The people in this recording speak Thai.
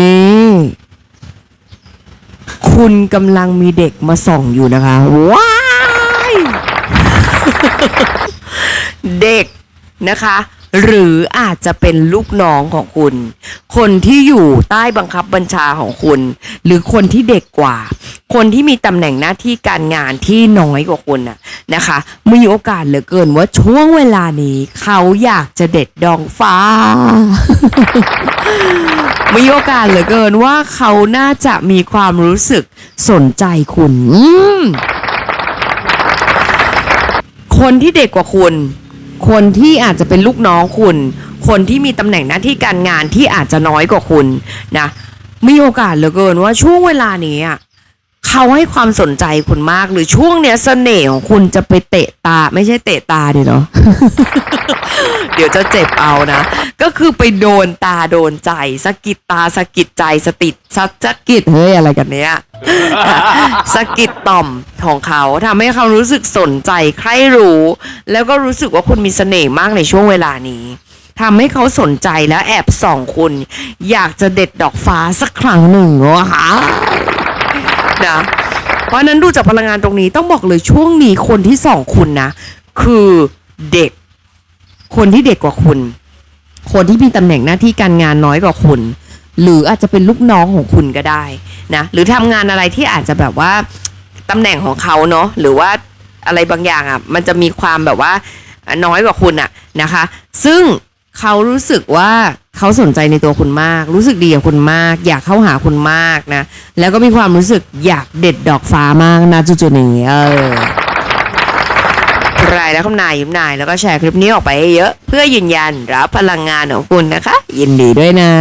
นี่ คุณกำลังมีเด็กมาส่องอยู่นะคะ ว้าย เด็กนะคะ หรืออาจจะเป็นลูกน้องของคุณ คนที่อยู่ใต้บังคับบัญชาของคุณ หรือคนที่เด็กกว่า คนที่มีตำแหน่งหน้าที่การงานที่น้อยกว่าคุณน่ะนะคะมีโอกาสเหลือเกินว่าช่วงเวลานี้ เขาอยากจะเด็ดดองฟ้า มีโอกาสเหลือเกินว่าเขาน่าจะมีความรู้สึกสนใจคุณคนที่เด็กกว่าคุณ คนที่อาจจะเป็นลูกน้องคุณ คนที่มีตำแหน่งหน้าที่การงานที่อาจจะน้อยกว่าคุณนะมีโอกาสเหลือเกินว่าช่วงเวลานี้อะ เขาให้ความสนใจคุณมากหรือช่วงเนี้ยเสน่ห์ของคุณจะไปเตะตา ไม่ใช่เตะตาดิเนาะเดี๋ยวจะเจ็บเอานะ ก็คือไปโดนตาโดนใจสะกิดตาสะกิดใจสติดสะสะกิดเฮ้ยอะไรกันเนี้ยสะกิดต่อมของเขาทำให้เขารู้สึกสนใจใครรู้ แล้วก็รู้สึกว่าคุณมีเสน่ห์มากในช่วงเวลานี้ทำให้เขาสนใจแล้วแอบส่องคุณ อยากจะเด็ดดอกฟ้าสักครั้งหนึ่งวะคะ นะเพราะนั้นดูจากพลังงานตรงนี้ต้องบอกเลยช่วงนี้คนที่สองคุณนะ คือเด็ก คนที่เด็กกว่าคุณ คนที่มีตำแหน่งหน้าที่การงานน้อยกว่าคุณ หรืออาจจะเป็นลูกน้องของคุณก็ได้นะหรือทำงานอะไรที่อาจจะแบบว่าตำแหน่งของเขาเนาะหรือว่าอะไรบางอย่างอะมันจะมีความแบบว่าน้อยกว่าคุณอะนะคะ ซึ่งเขารู้สึกว่า เขาสนใจในตัวคุณมาก รู้สึกดีกับคุณมาก อยากเข้าหาคุณมากนะ แล้วก็มีความรู้สึกอยากเด็ดดอกฟ้ามากนะจุดๆนี้เออรายและคำนายยิ้มนายแล้วก็แชร์คลิปนี้ออกไปให้เยอะ เพื่อยืนยันรับพลังงานของคุณนะคะ ยินดีด้วยนะ